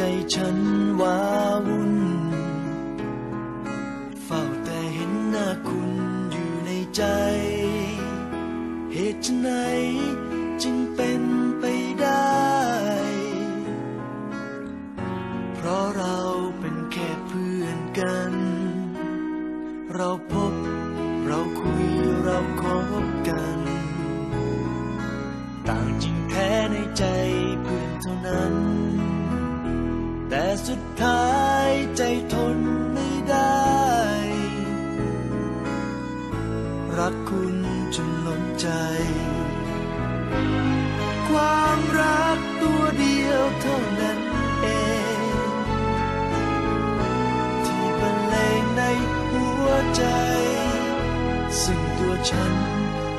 ใจฉันว้าวุ่นเฝ้าแต่เห็นหน้าคุณอยู่ในใจ เหตุไหนจึงเป็นไปได้ เพราะเราเป็นแค่เพื่อนกัน เราพ สุดท้ายใจทนไม่ได้ รักคุณจนล้นใจ ความรักตัวเดียวเท่านั้นเอง ที่บรรเลงในหัวใจ ซึ่งตัวฉัน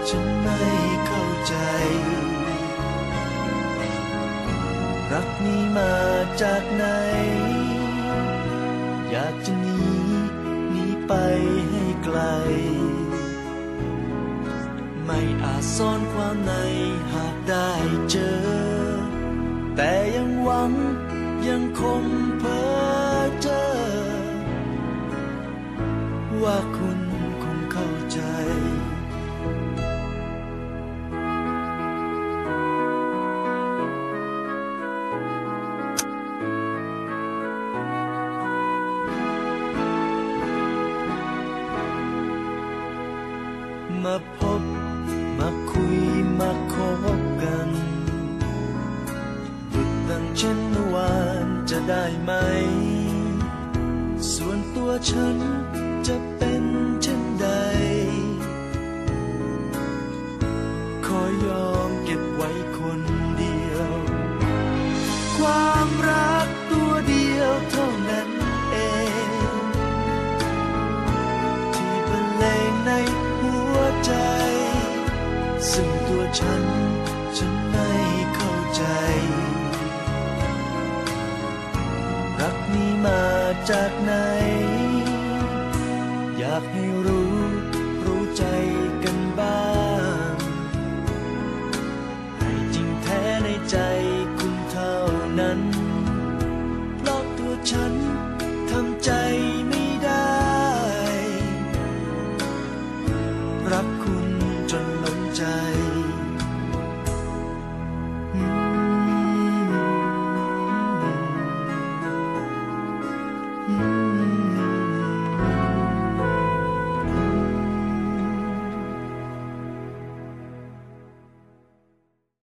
ฉันไม่เข้าใจ รักนี้มาจากไหน อยากจะหนีหนีไปให้ไกล ไม่อาจซ่อนความในหากได้เจอ แต่ยังหวังยังคงเพ้อเจอว่า มาพบ มาคุยมาคบกันดุดดังเช่นเมื่อวานจะได้ไหม ส่วนตัวฉันจะเป็นเช่น ตัวฉัน ฉันไม่เข้าใจ รักนี้มาจากไหน อยากให้รู้ รู้ใจกันบ้าง ให้จริงแท้ในใจคุณเท่านั้น เพราะตัวฉัน